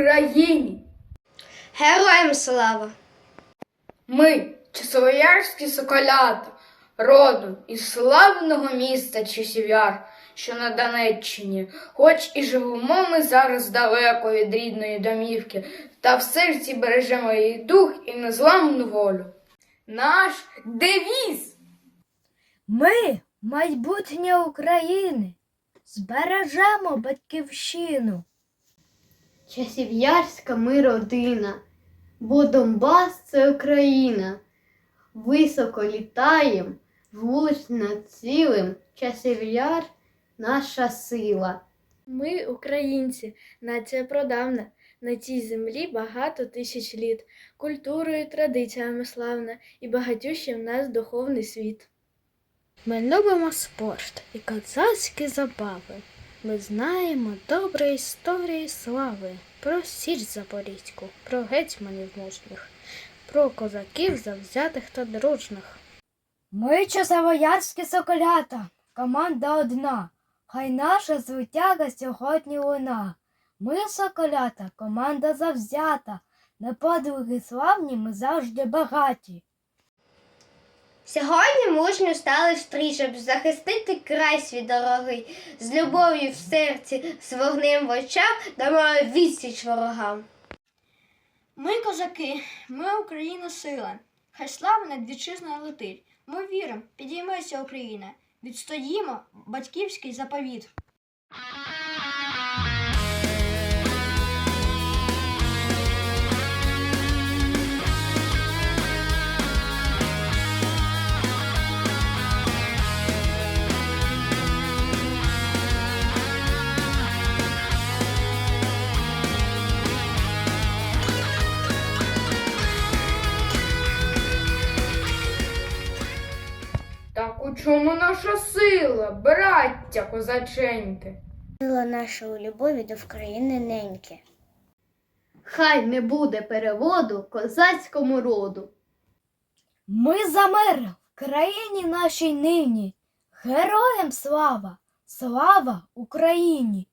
Україні! Героям слава! Ми, часовоярські соколята, родом із славного міста Часів'яр, що на Донеччині, хоч і живемо ми зараз далеко від рідної домівки, та в серці бережемо її дух і незламну волю. Наш девіз! Ми майбутнє України. Збережемо батьківщину. Часів'ярська ми родина, бо Донбас це Україна. Високо літаєм, вулич над цілим, часів'яр наша сила. Ми, українці, нація продавна. На цій землі багато тисяч літ, культурою традиціями славна, і багатющий в нас духовний світ. Ми любимо спорт і козацькі забави. Ми знаємо добрі історії слави про Січ Запорізьку, про гетьманів мужніх, про козаків завзятих та дружних. Ми часовоярські соколята, команда одна. Хай наша звитяга сьогодні луна. Ми соколята, команда завзята. На подвиги славні ми завжди багаті. Сьогодні мужньо стали стрій, щоб захистити край свій дорогий, з любов'ю в серці, з вогнем в очах дамо відсіч ворогам. Ми козаки, ми Україна сила. Хай слава над вітчизною летить. Ми віримо, підійметься Україна. Відстоїмо батьківський заповіт. У чому наша сила, браття козаченьки? Сила наша у любові до України неньки. Хай не буде переводу козацькому роду. Ми за мир в країні нашій нині. Героям слава! Слава! Україні!